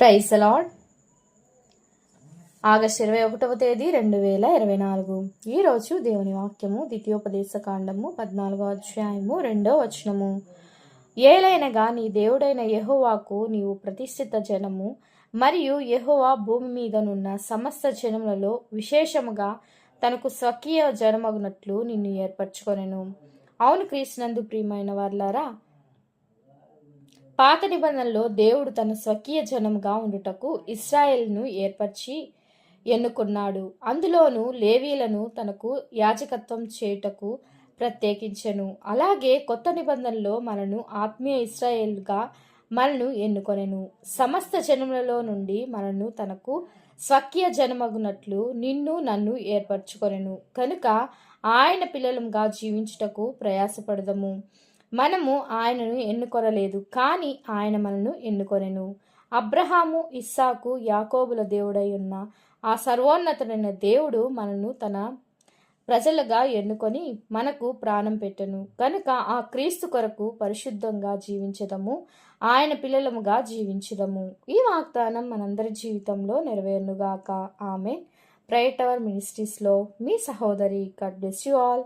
Price అలాడ్ August ఇరవై ఒకటవ తేదీ రెండు వేల ఇరవై నాలుగు. ఈరోజు దేవుని వాక్యము ద్వితీయోపదేశ కాండము పద్నాలుగో అధ్యాయము రెండో వచనము. ఏలైనగా నీ దేవుడైన యహోవాకు నీవు ప్రతిష్ఠిత జనము మరియు యహోవా భూమి మీదనున్న సమస్త జనములలో విశేషముగా తనకు స్వకీయ జనమగునట్లు నిన్ను ఏర్పరచుకొనెను. అవును క్రీస్తునందు ప్రియమైన వార్లారా పాత నిబంధనలో దేవుడు తన స్వకీయ జనముగా ఉండుటకు ఇస్రాయేల్ను ఏర్పరిచి ఎన్నుకున్నాడు. అందులోను లేవీలను తనకు యాజకత్వం చేయుటకు ప్రత్యేకించెను. అలాగే కొత్త నిబంధనలో మనను ఆత్మీయ ఇస్రాయేల్గా మనను ఎన్నుకొనెను. సమస్త జనములలో నుండి మనను తనకు స్వకీయ జనమగునట్లు నిన్ను నన్ను ఏర్పరచుకొనెను. కనుక ఆయన పిల్లలంగా జీవించుటకు ప్రయాసపడదము. మనము ఆయనను ఎన్నుకొనలేదు కానీ ఆయన మనను ఎన్నుకొనెను. అబ్రహాము ఇస్సాకు యాకోబుల దేవుడై ఉన్న ఆ సర్వోన్నతుడైన దేవుడు మనను తన ప్రజలుగా ఎన్నుకొని మనకు ప్రాణం పెట్టెను. కనుక ఆ క్రీస్తు కొరకు పరిశుద్ధంగా జీవించదము ఆయన పిల్లలముగా జీవించదము ఈ వాగ్దానం మనందరి జీవితంలో నెరవేరునుగాక. ఆమె ప్రైట్ అవర్ మినిస్ట్రీస్లో మీ సహోదరి కట్ బ్లెస్ యు ఆల్.